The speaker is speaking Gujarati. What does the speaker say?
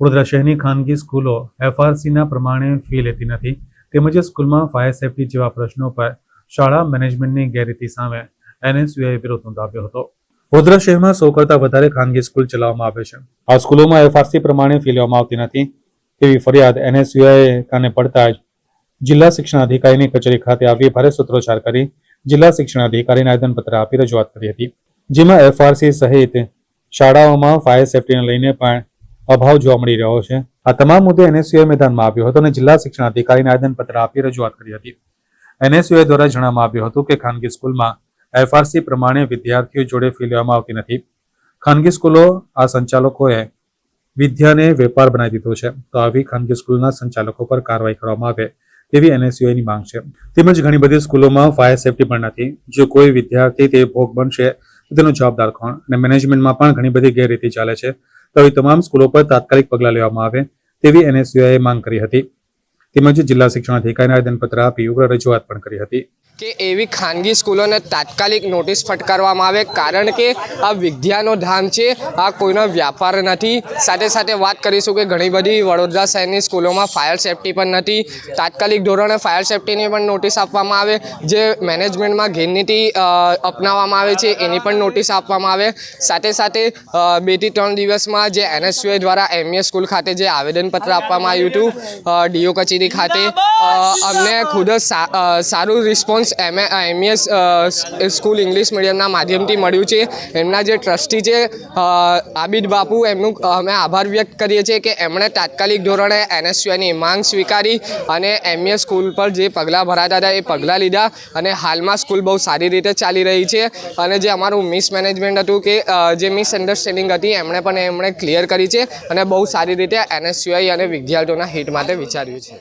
વડોદરા શહેરની ખાનગી સ્કૂલો એફઆરસીના પ્રમાણે ફી લેતી નથી. તેમજ સ્કૂલમાં ફાયર સેફટી જેવા પ્રશ્નો પર શાળા મેનેજમેન્ટની ગેરરીતિ સામે એનએસયુએ વિરોધ નોંધાવ્યો હતો. વડોદરા શહેરમાં સો કરતાં વધારે ખાનગી સ્કૂલ ચલાવવામાં આવે છે. આ સ્કૂલોમાં એફઆરસી પ્રમાણે ફી લેવામાં આવતી નથી. તેવી ફરિયાદ એનએસયુએ કાને પડતા જ જિલ્લા શિક્ષણ અધિકારીની કચેરી ખાતે આવી ભારે સૂત્રોચ્ચાર કરી જિલ્લા શિક્ષણ અધિકારીને આવેદનપત્ર આપી રજૂઆત કરી હતી. જેમાં એફઆરસી સહિત શાળાઓમાં ફાયર સેફટીને લઈને પણ અભાવ જોવા મળી રહ્યો છે. આ તમામ મુદ્દે એનએસયુએ મેદાનમાં આવ્યો હતો અને જિલ્લા શિક્ષણ અધિકારીને આવેદનપત્ર આપી રજૂઆત કરી હતી. એનએસયુએ દ્વારા જણાવવામાં આવ્યું હતું કે ખાનગી સ્કૂલમાં એફઆરસી પ્રમાણે વિદ્યાર્થીઓ જોડે ફી લેવામાં આવતી નથી. ખાનગી સ્કૂલો આ સંચાલકોએ વિદ્યાને વેપાર બનાવી દીધો છે. તો આવી ખાનગી સ્કૂલના સંચાલકો પર કાર્યવાહી કરવામાં આવે તેવી એનએસયુની માંગ છે. તેમજ ઘણી બધી સ્કૂલોમાં ફાયર સેફટી પણ નથી. જો કોઈ વિદ્યાર્થી તે ભોગ બનશે તેનો જવાબદાર કોણ? અને મેનેજમેન્ટમાં પણ ઘણી બધી ગેરરીતિ ચાલે છે. તો તમામ સ્કૂલો પર તાત્કાલિક પગલાં લેવામાં આવે તેવી એનએસયુઆઈએ માંગ કરી હતી. તેમજ જિલ્લા શિક્ષણ અધિકારીને આવેદનપત્ર આપી ઉગ્ર રજૂઆત પણ કરી હતી. કે એવી ખાનગી સ્કૂલોને તાત્કાલિક નોટિસ ફટકારવામાં આવે કારણ કે આ વિદ્યાનો ધામ છે, આ કોઈનો વ્યાપાર નથી. સાથે સાથે વાત કરીશું કે ઘણી બધી વડોદરા શહેરની સ્કૂલોમાં ફાયર સેફટી પણ નથી. તાત્કાલિક ધોરણે ફાયર સેફટીની પણ નોટિસ આપવામાં આવે. જે મેનેજમેન્ટમાં ગેરનીતિ અપનાવવામાં આવે છે, એની પણ નોટિસ આપવામાં આવે. સાથે સાથે બે બેથી ત્રણ દિવસમાં જે એનએસયુએ દ્વારા એમએ સ્કૂલ ખાતે જે આવેદનપત્ર આપવામાં આવ્યું હતું ડીઓ કચેરી ખાતે અમને ખુદ જ સારું રિસ્પોન્સ એમ એમએસ સ્કૂલ ઇંગ્લિશ મીડિયમના માધ્યમથી મળ્યું છે. એમના જે ટ્રસ્ટી છે આબિદ બાપુ એમનું અમે આભાર વ્યક્ત કરીએ છીએ કે એમણે તાત્કાલિક ધોરણે એનએસયુની માંગ સ્વીકારી અને એમએ સ્કૂલ પર જે પગલાં ભરાતા હતા એ પગલાં લીધા અને હાલમાં સ્કૂલ બહુ સારી રીતે ચાલી રહી છે. અને જે અમારું મિસમેનેજમેન્ટ હતું કે જે મિસઅન્ડરસ્ટેન્ડિંગ હતી એમણે પણ એમણે ક્લિયર કરી છે અને બહુ સારી રીતે એનએસયુઆઈ અને વિદ્યાર્થીઓના હિત માટે વિચાર્યું છે.